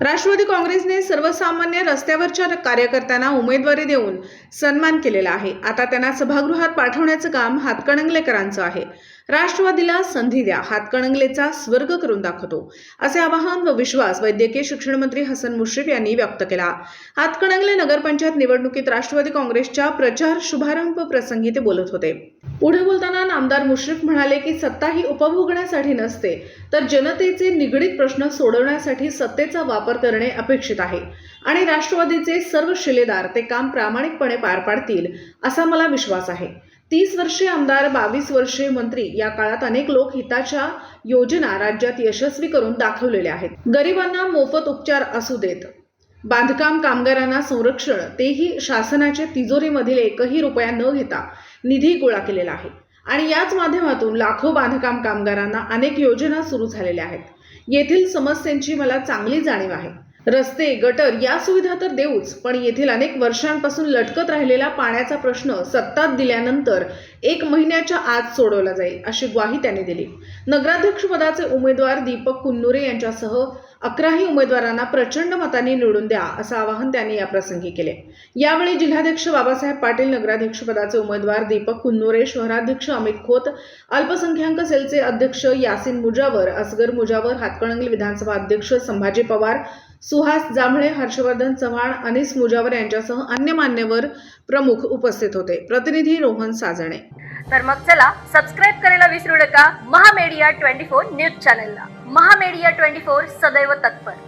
राष्ट्रवादी काँग्रेसने सर्वसामान्य रस्त्यावरच्या कार्यकर्त्यांना उमेदवारी देऊन सन्मान केलेला आहे. आता त्यांना सभागृहात पाठवण्याचं काम हातकणंगलेकरांचं आहे. राष्ट्रवादीला संधी द्या हातकणंगलेचा स्वर्ग करून दाखवतो असे आवाहन व विश्वास वैद्यकीय शिक्षण मंत्री हसन मुश्रीफ यांनी व्यक्त केला. हातकणंगले नगरपंचायत निवडणुकीत राष्ट्रवादी काँग्रेसच्या प्रचार शुभारंभ प्रसंगी ते बोलत होते. पुढे बोलताना नामदार मुश्रीफ म्हणाले की सत्ता ही उपभोगण्यासाठी नसते तर जनतेचे निगडीत प्रश्न सोडवण्यासाठी सत्तेचा वापर करणे अपेक्षित आहे. आणि राष्ट्रवादीचे सर्व शिलेदार ते काम प्रामाणिकपणे पार पाडतील असा मला विश्वास आहे. तीस वर्षे आमदार बावीस वर्षे मंत्री या काळात अनेक लोक हिताच्या योजना राज्यात यशस्वी करून दाखवलेल्या आहेत. गरिबांना मोफत उपचार असू देत. बांधकाम कामगारांना संरक्षण तेही शासनाच्या तिजोरीमधील एकही रुपया न घेता निधी गोळा केलेला आहे. आणि याच माध्यमातून लाखो बांधकाम कामगारांना अनेक योजना सुरू झालेल्या आहेत. येथील समस्यांची मला चांगली जाणीव आहे. रस्ते गटर या सुविधा तर देऊच पण येथील अनेक वर्षांपासून लटकत राहिलेला पाण्याचा प्रश्न सत्तात दिल्यानंतर एक महिन्याच्या आत सोडवला जाईल अशी ग्वाही त्यांनी दिली. नगराध्यक्षपदाचे उमेदवार दीपक कुन्नुरे यांच्यासह अकराही उमेदवारांना प्रचंड मतांनी निवडून द्या असं आवाहन त्यांनी याप्रसंगी केले. यावेळी जिल्हाध्यक्ष बाबासाहेब पाटील नगराध्यक्षपदाचे उमेदवार दीपक कुन्नुरे शहराध्यक्ष अमित खोत अल्पसंख्याक सेलचे अध्यक्ष यासिन मुजावर असगर मुजावर हातकणंगले विधानसभा अध्यक्ष संभाजी पवार सुहास जांभळे हर्षवर्धन चव्हाण अनिस मुजावर यांच्यासह अन्य मान्यवर प्रमुख उपस्थित होते. प्रतिनिधी रोहन साजणे. तर मग चला सबस्क्राईब करायला विसरू नका. महामेडिया ट्वेंटी फोर न्यूज चॅनलला महामेडिया ट्वेंटी फोर सदैव तत्पर.